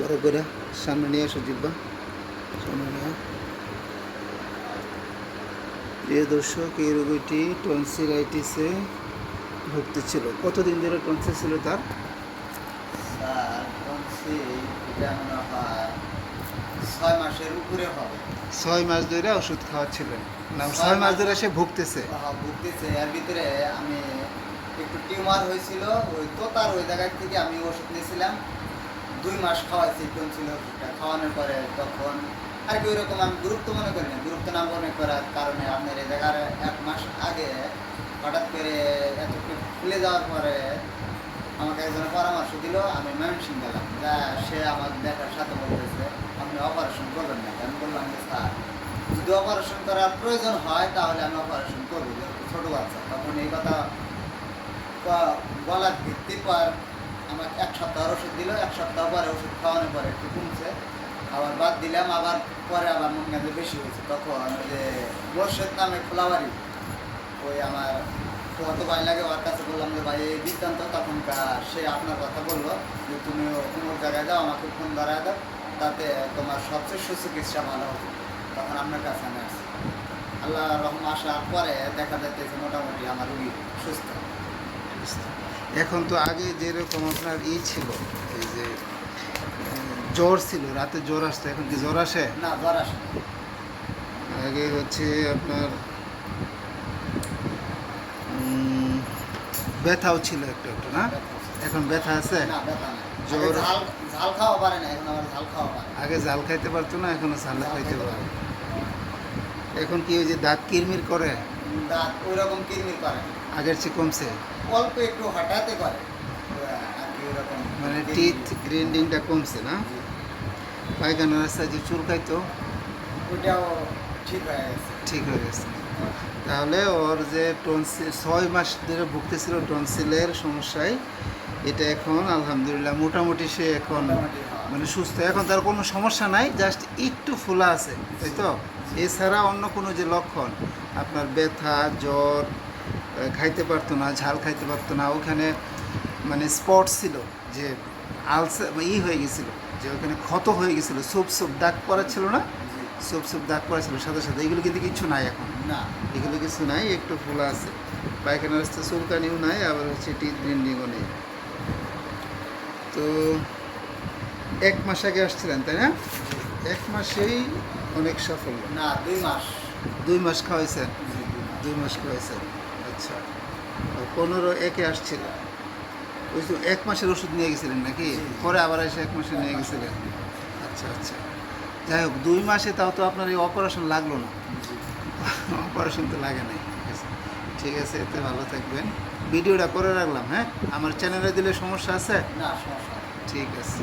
বড় করে সামনে নিয়ে আসো জিব্বা। সামনে নিয়ে প্রিয় দর্শক এই রোগীটি টনসিলাইটিসে ভুগতেছিল কতদিন ধরে টনসিল ছিল তার? হয় ছয় মাসের উপরে হবে। ছয় মাস ধরে ওষুধ খাওয়াচ্ছিলেন না ছয় মাস ধরে সে ভুগতেছে। ভুগতেছে। এর ভিতরে আমি একটু টিউমার হয়েছিল ওই তোতার ওই জায়গা থেকে আমি ওষুধ নিয়েছিলাম। দুই মাস খাওয়াইছি টনসিল ওষুধটা খাওয়ানোর পরে তখন আর কি ওইরকম আমি গুরুত্ব মনে করি না। গুরুত্ব না মনে করার কারণে আপনার এই জায়গার এক মাস আগে হঠাৎ করে এত ফুলে যাওয়ার পরে আমাকে একজন পরামর্শ দিল, আমি ময়মনসিং গেলাম। যা সে আমার দেখার সাথে বলতেছে, আপনি অপারেশন করবেন না আমি বললাম, যে স্যার, যদি অপারেশন করার প্রয়োজন হয় তাহলে আমি অপারেশন করব। ছোটো বাচ্চা, তখন এই কথা বলার ভিত্তি পর আমাকে এক সপ্তাহ ওষুধ দিল, এক সপ্তাহ পরে ওষুধ খাওয়ানোর পরে একটু কমছে আবার বাদ দিলাম, আবার পরে আবার মনে হয় বেশি হয়েছে। তখন ওই যে বর্ষের নামে খোলাবাড়ি, ওই আমার কত ভাই লাগে, ওর কাছে বললাম যে, ভাই, এই বৃত্তান্ত তখনকার সে আপনার কথা বলল, যে তুমি অমুক জায়গায় যাও, আমাকে ফোন ধরায় দাও, তাতে তোমার সবচেয়ে সুচিকিৎসা ভালো হবে। তখন আপনার কাছে আমি আসি। আল্লাহ রহম আসার পরে দেখা যাচ্ছে মোটামুটি আমার রুগী সুস্থ। এখন তো আগে যেরকম আপনার ই ছিল এই যে জ্বর ছিল রাতে জ্বর আসতো এখন কি জ্বর আসে? না জ্বর আসে আগে হচ্ছে আপনার ব্যথাও ছিল একটু একটু না? এখন ব্যথা আছে? না ব্যথা জ্বর- ঝাল ঝাল খাওয়া পারে না এখন আবার ঝাল খাওয়া পারে আগে জাল খাইতে পারতো না এখনও ঝাল ঝাল খাইতে পারে এখন কি ওই যে দাঁত কিরমির করে? দাঁত ওই রকম কিরমির করে। আগের চেয়ে কমছে। অল্প একটু হঠাৎই করে। মানে টিথ গ্রিন্ডিংটা কমছে না? পায়খানা রাস্তায় যে চুল খাইতো ওইটাও ঠিক হয়ে গেছে। ঠিক হয়ে গেছে। তাহলে ওর যে টনসিল ছয় মাস ধরে ভুগতেছিল টনসিলের সমস্যায় এটা এখন আলহামদুলিল্লাহ মোটামুটি সে এখন মানে সুস্থ। এখন তার কোনো সমস্যা নাই জাস্ট একটু ফোলা আছে তাই তো? এছাড়া অন্য কোনো যে লক্ষণ? আপনার ব্যথা জ্বর খাইতে পারতো না ঝাল খাইতে পারতো না। ওখানে মানে স্পট ছিল যে আলসা ই হয়ে গেছিল যে ওখানে ক্ষত হয়ে গেছিল সুপ সুপ দাগ পড়া ছিল না। সুপ সুপ দাগ পড়া ছিল সাথে সাথে এগুলো কিন্তু কিছু নাই এখন। না। এগুলো কিছু নাই একটু ফোলা আছে। পায়খানা রাস্তা চুলকানিও নাই আবার হচ্ছে টিথ গ্রিন্ডিংও নেই। তো এক মাস আগে আসছিলেন তাই না? এক মাসেই অনেক সাফল্য। না দুই মাস। দুই মাস খাওয়াইছেন? দুই মাস। খাওয়াইছেন। পনেরো একে আসছিল। ওই তো এক মাসের ওষুধ নিয়ে গেছিলেন নাকি। পরে আবার এসে এক মাসে নিয়ে গেছিলেন আচ্ছা আচ্ছা। যাই হোক দুই মাসে তাও তো আপনার এই অপারেশন লাগল না। অপারেশন তো লাগে নাই। ঠিক আছে ঠিক আছে এতে ভালো থাকবেন। ভিডিওটা করে রাখলাম হ্যাঁ? আমার চ্যানেলে দিলে সমস্যা আছে? না ঠিক আছে।